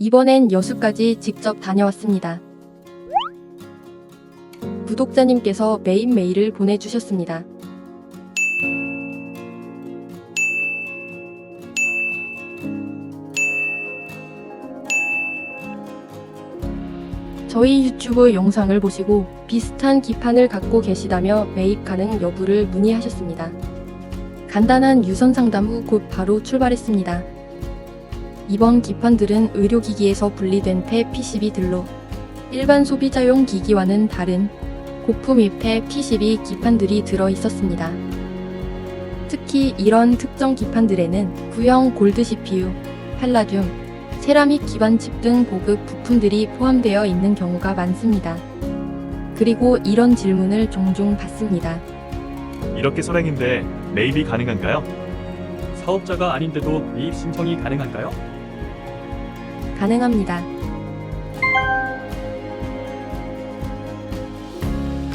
이번엔 여수까지 직접 다녀왔습니다. 구독자님께서 메인 메일을 보내주셨습니다. 저희 유튜브 영상을 보시고 비슷한 기판을 갖고 계시다며 매입 가능 여부를 문의하셨습니다. 간단한 유선 상담 후 곧 바로 출발했습니다. 이번 기판들은 의료기기에서 분리된 폐 PCB들로 일반 소비자용 기기와는 다른 고품 입폐 PCB 기판들이 들어 있었습니다. 특히 이런 특정 기판들에는 구형 골드 CPU, 팔라듐, 세라믹 기반 칩 등 고급 부품들이 포함되어 있는 경우가 많습니다. 그리고 이런 질문을 종종 받습니다. 이렇게 선행인데 매입이 가능한가요? 사업자가 아닌데도 매입 신청이 가능한가요? 가능합니다.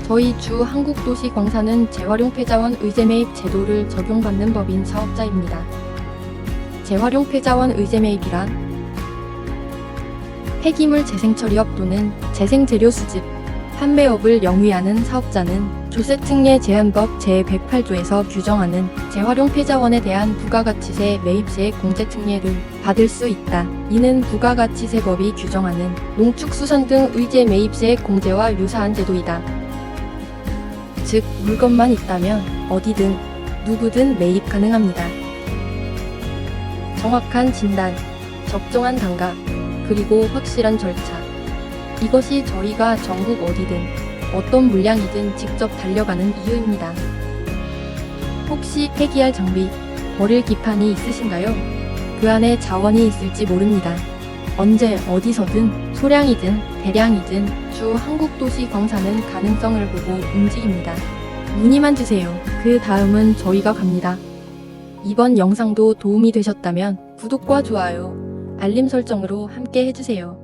저희 주 한국도시광사는 재활용 폐자원 의제 매입 제도를 적용받는 법인 사업자입니다. 재활용 폐자원 의제 매입이란 폐기물 재생 처리업 또는 재생 재료 수집, 판매업을 영위하는 사업자는 조세특례 제한법 제108조에서 규정하는 재활용 폐자원에 대한 부가가치세 매입세 공제 특례를 받을 수 있다. 이는 부가가치세법이 규정하는 농축수산 등 의제 매입세 공제와 유사한 제도이다. 즉, 물건만 있다면 어디든 누구든 매입 가능합니다. 정확한 진단, 적정한 단가, 그리고 확실한 절차. 이것이 저희가 전국 어디든 어떤 물량이든 직접 달려가는 이유입니다. 혹시 폐기할 장비, 버릴 기판이 있으신가요? 그 안에 자원이 있을지 모릅니다. 언제 어디서든 소량이든 대량이든 주 한국도시 광사는 가능성을 보고 움직입니다. 문의만 주세요. 그 다음은 저희가 갑니다. 이번 영상도 도움이 되셨다면 구독과 좋아요, 알림 설정으로 함께 해주세요.